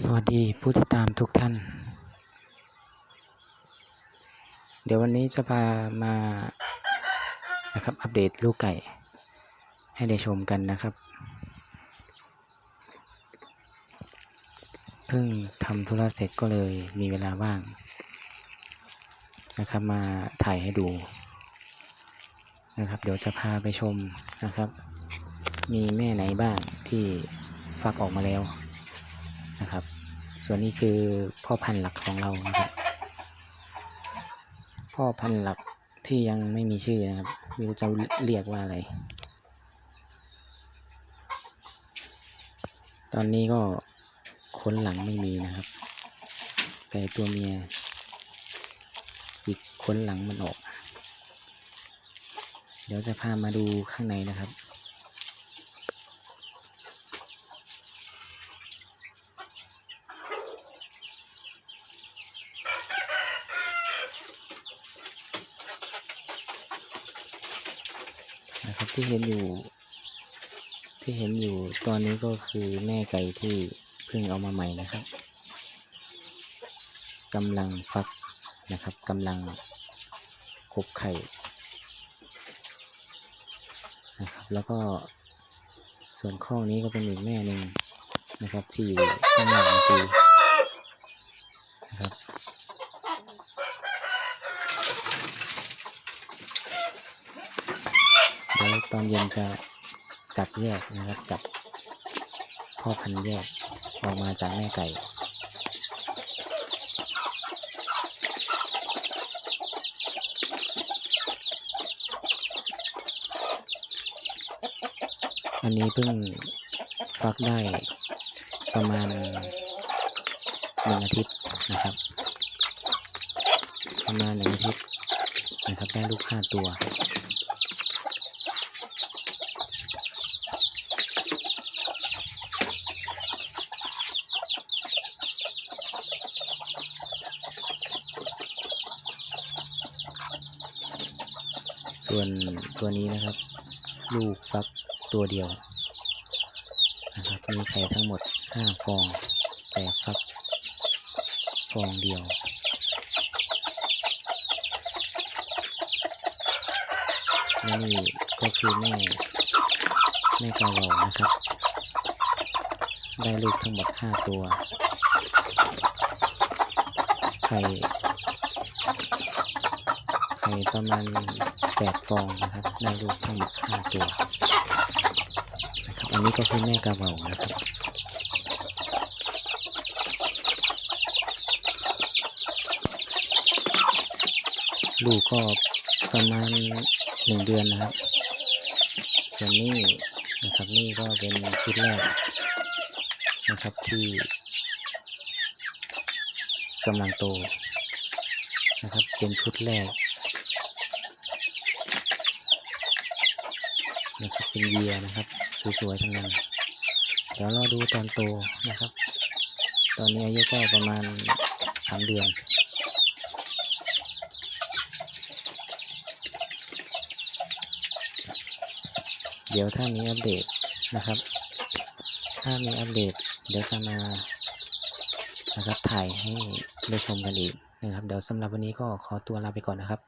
สวัสดีผู้ติดตามทุกท่าน เดี๋ยววันนี้จะพามานะครับอัปเดตลูกไก่ ให้ได้ชมกันนะครับเพิ่งทำธุระเสร็จก็เลยมีเวลาว่างนะครับมาถ่ายให้ดูนะครับ เดี๋ยวจะพาไปชมนะครับ มีแม่ไหนบ้างที่ฟักออกมาแล้ว นะครับ ส่วนนี้คือพ่อพันธุ์หลักของเรานะครับ พ่อพันธุ์หลักที่ยังไม่มีชื่อนะครับไม่รู้จะเรียกว่าอะไร ตอนนี้ก็ขนหลังไม่มีนะครับ ไก่ตัวเมีย จิกขนหลังมันออก เดี๋ยวจะพามาดูข้างในนะครับ นะครับที่เห็นอยู่ ที่เห็นอยู่ตอนนี้ก็คือแม่ไก่ที่เพิ่งเอามาใหม่นะครับกำลังฟักนะครับกำลังกบไข่นะครับแล้วก็ส่วนข้อนี้ก็เป็นอีกแม่หนึ่งนะครับที่อยู่ข้างหน้าเมื่อกี้นะครับี๋ยวตอนเย็นจะจับแยกนะครับ จับพ่อพันธุ์แยกออกมาจากแม่ไก่อันนี้เพิ่งฟักได้ประมาณหนึ่งอาทิตย์นะครับ ประมาณหนึ่งอาทิตย์นะครับได้ลูกห้าตัว ส่วนตัวนี้นะครับ ลูกฟักตัวเดียวนะครับมีไข่ทั้งหมด 5 ฟอง แต่ฟักฟองเดียวและนี่ก็คือแม่แม่กาหลานะครับ ได้ลูกทั้งหมด 5 ตัว ไข่ไข่ประมาณ แปดฟองนะครับ ได้ลูกทั้งหมดห้าตัวนะครับ อันนี้ก็คือแม่กระเบานะครับลูกก็ประมาณหนึ่งเดือนนะครับ ส่วนนี้นะครับนี่ก็เป็นชุดแรกนะครับที่กำลังโตนะครับเป็นชุดแรก นะครับเป็นเยียนะครับสวยๆทั้งนั้นเดี๋ยวเราดูตอนโตนะครับ ตอนนี้อายุก็ประมาณสามเดือนเดี๋ยวถ้ามีอัปเดตนะครับ ถ้ามีอัปเดต เดี๋ยวจะมานะครับถ่ายให้ได้ชมกันอีกนะครับ เดี๋ยวสำหรับวันนี้ก็ขอตัวลาไปก่อนนะครับ